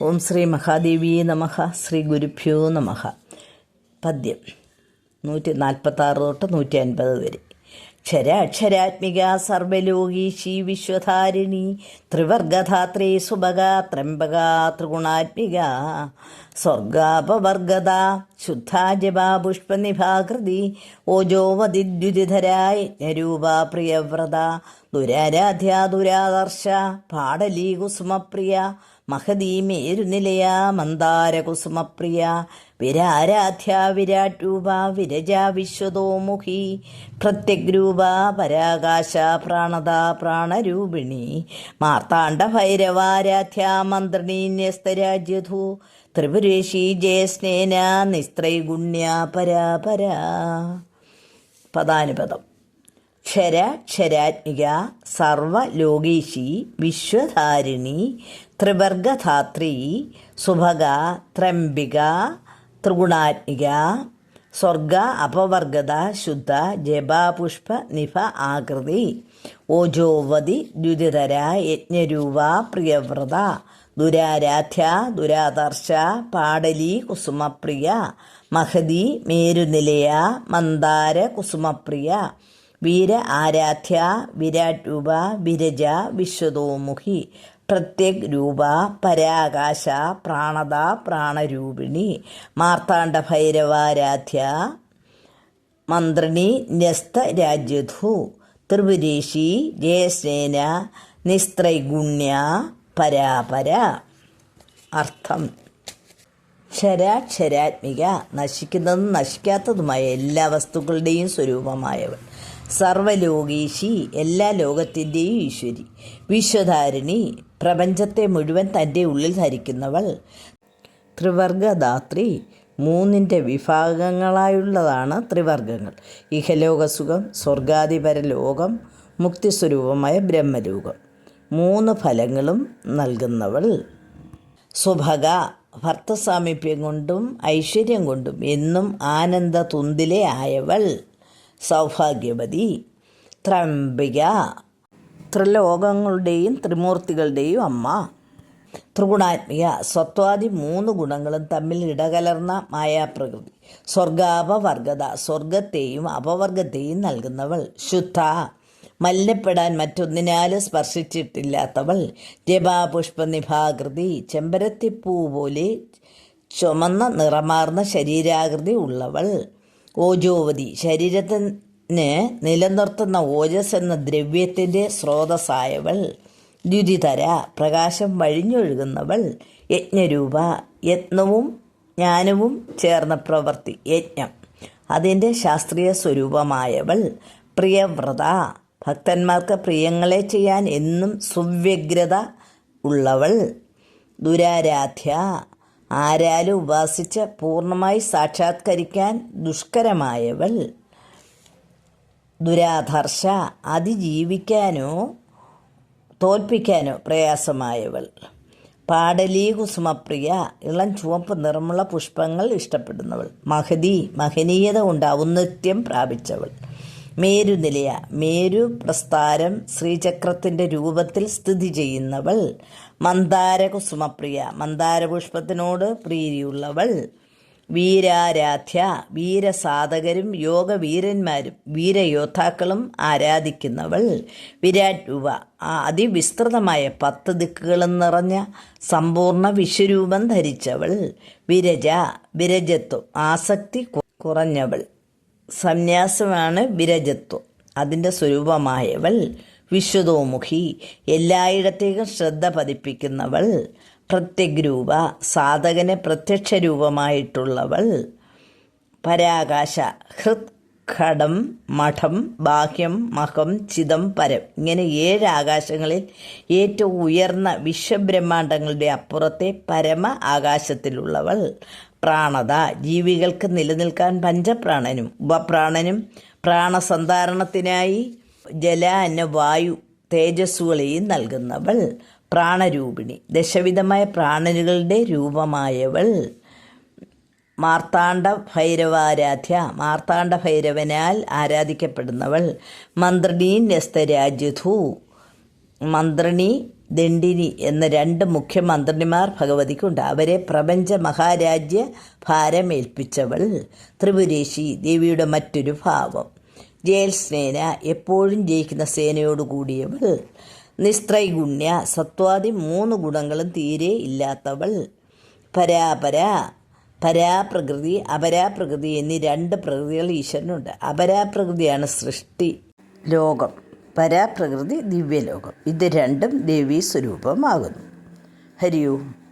ഓം ശ്രീ മഹാദേവി നമഹ ശ്രീ ഗുരുഭ്യോ നമഹ പദ്യം. നൂറ്റി നാൽപ്പത്താറ് തൊട്ട് നൂറ്റി അൻപത് വരെ. ക്ഷരാക്ഷരാത്മിക സർവലോകീശി വിശ്വധാരിണി ത്രിവർഗധാത്രേ സുഭഗ ത്രംബക ത്രിഗുണാത്മിക സ്വർഗാപവർഗത ശുദ്ധാജപ പുഷ്പനിഭാകൃതി ഓജോവതിദ്യുതിധരായ യജ്ഞരൂപ പ്രിയവ്രത ദുരാരാധ്യ ദുരാദർശ പാടലീ കുസുമപ്രിയ മഹതീ മേരുനിലയ മന്ദാരകുസുമപ്രിയ. വിരാരാധ്യ വിരാട് രൂപ വിരജ വിശ്വതോമുഖി. പ്രത്യഗ്രൂപ പരാകാശ പ്രാണത പ്രാണരൂപിണി. മാർത്താണ്ഡ ഭൈരവാരാധ്യ മന്ത്രിണി ന്യസ്തരാജ്യധു ത്രിപുരേഷി ജയസ്നേന നിസ്ത്രൈഗുണ്യ പരാപരാ. പദാനുപദം. ക്ഷര ക്ഷരാജ്ഞിക സർവലോകേശി വിശ്വധാരിണി ത്രിവർഗധാത്രി സുഭഗ ത്രംബിക ത്രിഗുണാജ്ഞിക സ്വർഗ അപവർഗത ശുദ്ധ ജപാപുഷ്പ നിഭ ആകൃതി ഓജോവതി ദ്യുതിതര യജ്ഞരൂപ പ്രിയവ്രത ദുരാരാധ്യ ദുരാദർശ പാടലി കുസുമപ്രിയ മഹതി മേരുനിലയ മന്ദാര കുസുമപ്രിയ വീര ആരാധ്യ വിരാട് രൂപ വിരജ വിശ്വതോമുഖി പ്രത്യക് രൂപ പരാകാശ പ്രാണത പ്രാണരൂപിണി മാർത്താണ്ഡ ഭൈരവാരാധ്യ മന്ത്രിണി ന്യസ്ത രാജ്യധു ത്രിപുരേശി ജയസേന നിസ്ത്രൈഗുണ്യ പരാപര. അർത്ഥം. ക്ഷരാക്ഷരാത്മിക നശിക്കുന്നതും നശിക്കാത്തതുമായ എല്ലാ വസ്തുക്കളുടെയും സ്വരൂപമായവൾ സർവലോകീശി എല്ലാ ലോകത്തിന്റെയും ഈശ്വരി. വിശ്വധാരിണി പ്രപഞ്ചത്തെ മുഴുവൻ തന്റെ ഉള്ളിൽ ധരിക്കുന്നവൾ. ത്രിവർഗദാത്രി മൂന്നിന്റെ വിഭാഗങ്ങളായുള്ളതാണ് ത്രിവർഗങ്ങൾ. ഇഹലോകസുഖം സ്വർഗാധിപര ലോകം മുക്തിസ്വരൂപമായ ബ്രഹ്മലോകം. മൂന്ന് ഫലങ്ങളും നൽകുന്നവൾ. സുഭഗ ഭർത്തസാമീപ്യം കൊണ്ടും ഐശ്വര്യം കൊണ്ടും എന്നും ആനന്ദ തുന്തിലെ ആയവൾ. സൗഭാഗ്യവതി. ത്രംബിക. ത്രിലോകങ്ങളുടെയും ത്രിമൂർത്തികളുടെയും അമ്മ. ത്രിഗുണാത്മിക. സ്വത്വാദി മൂന്ന് ഗുണങ്ങളും തമ്മിൽ ഇടകലർന്ന മായാപ്രകൃതി. സ്വർഗാപവർഗത. സ്വർഗത്തെയും അപവർഗത്തെയും നൽകുന്നവൾ ശുദ്ധ. മലിനപ്പെടാൻ മറ്റൊന്നിനാലും സ്പർശിച്ചിട്ടില്ലാത്തവൾ ജപാപുഷ്പനിഭാകൃതി. ചെമ്പരത്തിപ്പൂ പോലെ ചുമന്ന നിറമാർന്ന ശരീരാകൃതി ഉള്ളവൾ ഓജോവതി. ശരീരത്തിന് നിലനിർത്തുന്ന ഓജസ് എന്ന ദ്രവ്യത്തിന്റെ സ്രോതസ്സായവൾ ദ്യുതിതര പ്രകാശം വഴിഞ്ഞൊഴുകുന്നവൾ യജ്ഞരൂപ. യത്നവും ജ്ഞാനവും ചേർന്ന പ്രവൃത്തി യജ്ഞം. അതിന്റെ ശാസ്ത്രീയ സ്വരൂപമായവൾ പ്രിയവ്രത. ഭക്തന്മാർക്ക് പ്രിയങ്ങളെ ചെയ്യാൻ എന്നും സുവ്യഗ്രത ഉള്ളവൾ ദുരാരാധ്യ. ആരാലും ഉപാസിച്ച് പൂർണമായി സാക്ഷാത്കരിക്കാൻ ദുഷ്കരമായവൾ. ദുരാധർഷ അതിജീവിക്കാനോ തോൽപ്പിക്കാനോ പ്രയാസമായവൾ. പാടലീ കുസുമപ്രിയ ഇളം ചുവപ്പ് നിറമുള്ള പുഷ്പങ്ങൾ ഇഷ്ടപ്പെടുന്നവൾ. മഹതി മഹനീയത കൊണ്ട് ഔന്നത്യം പ്രാപിച്ചവൾ. മേരുനിലയ മേരു പ്രസ്ഥാരം ശ്രീചക്രത്തിന്റെ രൂപത്തിൽ സ്ഥിതി ചെയ്യുന്നവൾ. മന്ദാരകുസുമപ്രിയ മന്ദാരപുഷ്പത്തിനോട് പ്രീതിയുള്ളവൾ. വീരാരാധ്യ വീരസാധകരും യോഗവീരന്മാരും വീരയോദ്ധാക്കളും ആരാധിക്കുന്നവൾ. വിരാട് രൂപ ആ അതിവിസ്തൃതമായ പത്ത് ദിക്കുകളും നിറഞ്ഞ സമ്പൂർണ വിശ്വരൂപം ധരിച്ചവൾ. വിരജ വിരജത്വം ആസക്തി കുറഞ്ഞവൾ. സന്യാസമാണ് വിരജത്വം. അതിന്റെ സ്വരൂപമായവൾ വിശ്വതോമുഖി എല്ലായിടത്തേക്കും ശ്രദ്ധ പതിപ്പിക്കുന്നവൾ പ്രത്യഗ്രൂപ. സാധകന് പ്രത്യക്ഷ രൂപമായിട്ടുള്ളവൾ പരാകാശ. ഹൃത് ഘടം മഠം ബാഹ്യം മഹം ചിതം പരം. ഇങ്ങനെ ഏഴ് ആകാശങ്ങളിൽ ഏറ്റവും ഉയർന്ന വിശ്വബ്രഹ്മാണ്ടങ്ങളുടെ അപ്പുറത്തെ പരമ ആകാശത്തിലുള്ളവൾ പ്രാണത. ജീവികൾക്ക് നിലനിൽക്കാൻ പഞ്ചപ്രാണനും ഉപപ്രാണനും പ്രാണസന്ധാരണത്തിനായി ജല വായു തേജസ്സുകളെയും നൽകുന്നവൾ. പ്രാണരൂപിണി ദശവിധമായ പ്രാണനുകളുടെ രൂപമായവൾ. മാർത്താണ്ഡ ഭൈരവാരാധ്യ മാർത്താണ്ഡ ഭൈരവനാൽ ആരാധിക്കപ്പെടുന്നവൾ. മന്ത്രിണീ ന്യസ്തരാജ്യധു. മന്ത്രിണി ദണ്ഡിനി എന്ന രണ്ട് മുഖ്യമന്ത്രിമാർ ഭഗവതിക്കുണ്ട്. അവരെ പ്രപഞ്ച മഹാരാജ്യ ഭാരമേൽപ്പിച്ചവൾ. ത്രിപുരേശി ദേവിയുടെ മറ്റൊരു ഭാവം. ജയൽസ്നേന എപ്പോഴും ജയിക്കുന്ന സേനയോട് കൂടിയവൾ. നിസ്ത്രൈഗുണ്യ സത്വാദി മൂന്ന് ഗുണങ്ങളും തീരെ ഇല്ലാത്തവൾ. പരാപര പരാപ്രകൃതി അപരാപ്രകൃതി എന്നീ രണ്ട് പ്രകൃതികൾ ഈശ്വരനുണ്ട്. അപരാപ്രകൃതിയാണ് സൃഷ്ടി ലോകം. പരാപ്രകൃതി ദിവ്യലോകം. ഇത് രണ്ടും ദേവീ സ്വരൂപമാകുന്നു ഹരി ഓം